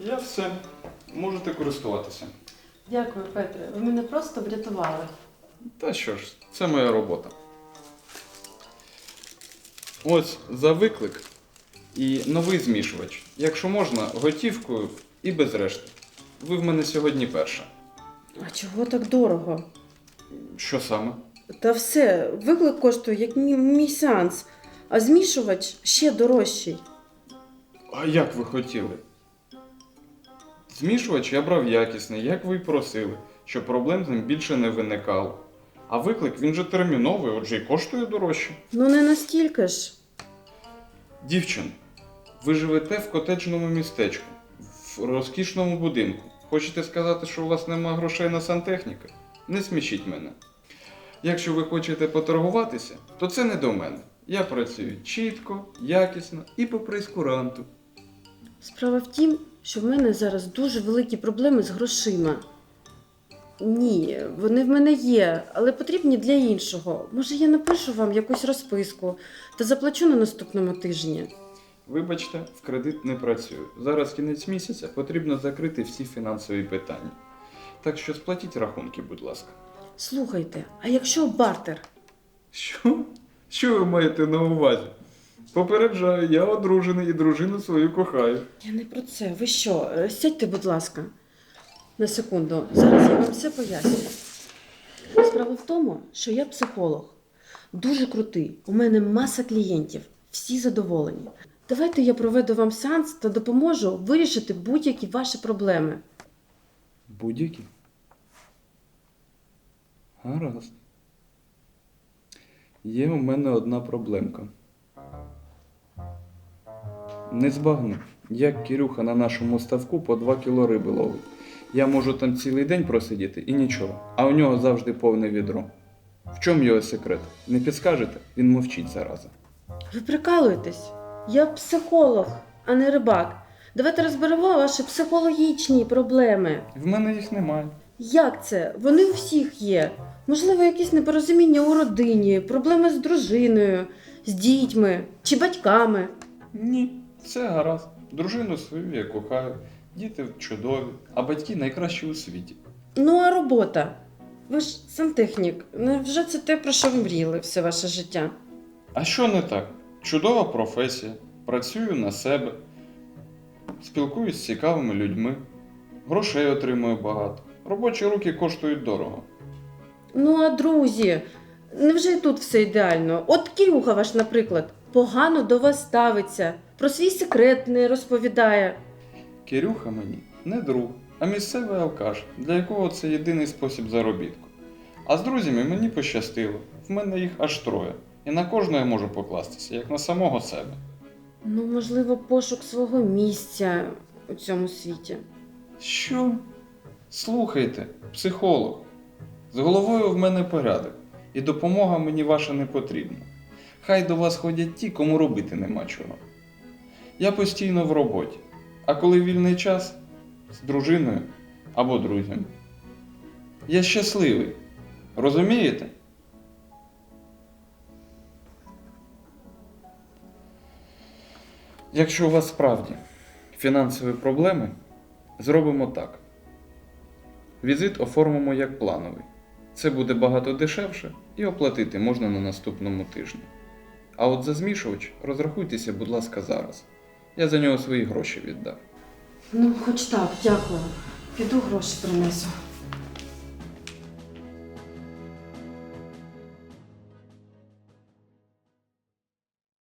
Я все. Можете користуватися. Дякую, Петре. Ви мене просто врятували. Та що ж, це моя робота. Ось за виклик і новий змішувач. Якщо можна, готівкою і без решти. Ви в мене сьогодні перша. А чого так дорого? Що саме? Та все, виклик коштує як мій, мій сеанс, а змішувач ще дорожчий. А як ви хотіли? Змішувач я брав якісний, як ви й просили, щоб проблем з ним більше не виникало. А виклик він же терміновий, отже і коштує дорожче. Ну не настільки ж. Дівчин, ви живете в котеджному містечку, в розкішному будинку. Хочете сказати, що у вас нема грошей на сантехніку? Не смішіть мене. Якщо ви хочете поторгуватися, то це не до мене. Я працюю чітко, якісно і по прейскуранту. Справа в тім, що в мене зараз дуже великі проблеми з грошима. Ні, вони в мене є, але потрібні для іншого. Може, я напишу вам якусь розписку та заплачу на наступному тижні. Вибачте, в кредит не працюю. Зараз кінець місяця потрібно закрити всі фінансові питання. Так що сплатіть рахунки, будь ласка. Слухайте, а якщо бартер? Що? Що ви маєте на увазі? Попереджаю, я одружений і дружину свою кохаю. Я не про це. Ви що? Е, Сядьте, будь ласка. На секунду. Зараз я вам все поясню. Справа в тому, що я психолог. Дуже крутий. У мене маса клієнтів. Всі задоволені. Давайте я проведу вам сеанс та допоможу вирішити будь-які ваші проблеми. Будь-які. Гаразд. Є у мене одна проблемка. Не збагну, як Кирюха на нашому ставку по 2 кіло риби ловить. Я можу там цілий день просидіти і нічого, а у нього завжди повне відро. В чому його секрет? Не підскажете? Він мовчить зараза. Ви прикалуєтесь? Я психолог, а не рибак. Давайте розберемо ваші психологічні проблеми. В мене їх немає. Як це? Вони у всіх є. Можливо, якісь непорозуміння у родині, проблеми з дружиною, з дітьми чи батьками. Ні, все гаразд. Дружину свою я кохаю, діти чудові, а батьки найкращі у світі. Ну, а робота? Ви ж сантехнік. Невже це те, про що ви мріяли все ваше життя? А що не так? Чудова професія. Працюю на себе, спілкуюсь з цікавими людьми, грошей отримую багато. Робочі руки коштують дорого. Ну, а друзі, невже і тут все ідеально? От Кирюха ваш, наприклад, погано до вас ставиться, про свій секрет не розповідає. Кирюха мені не друг, а місцевий алкаш, для якого це єдиний спосіб заробітку. А з друзями мені пощастило. В мене їх аж троє. І на кожного я можу покластися, як на самого себе. Ну, можливо, пошук свого місця у цьому світі. Що? Слухайте, психолог. З головою в мене порядок, і допомога мені ваша не потрібна. Хай до вас ходять ті, кому робити нема чого. Я постійно в роботі, а коли вільний час з дружиною або друзями. Я щасливий. Розумієте? Якщо у вас справді фінансові проблеми, зробимо так. Візит оформимо як плановий. Це буде багато дешевше і оплатити можна на наступному тижні. А от за змішувач розрахуйтеся, будь ласка, зараз. Я за нього свої гроші віддав. Ну, хоч так, дякую. Піду гроші принесу.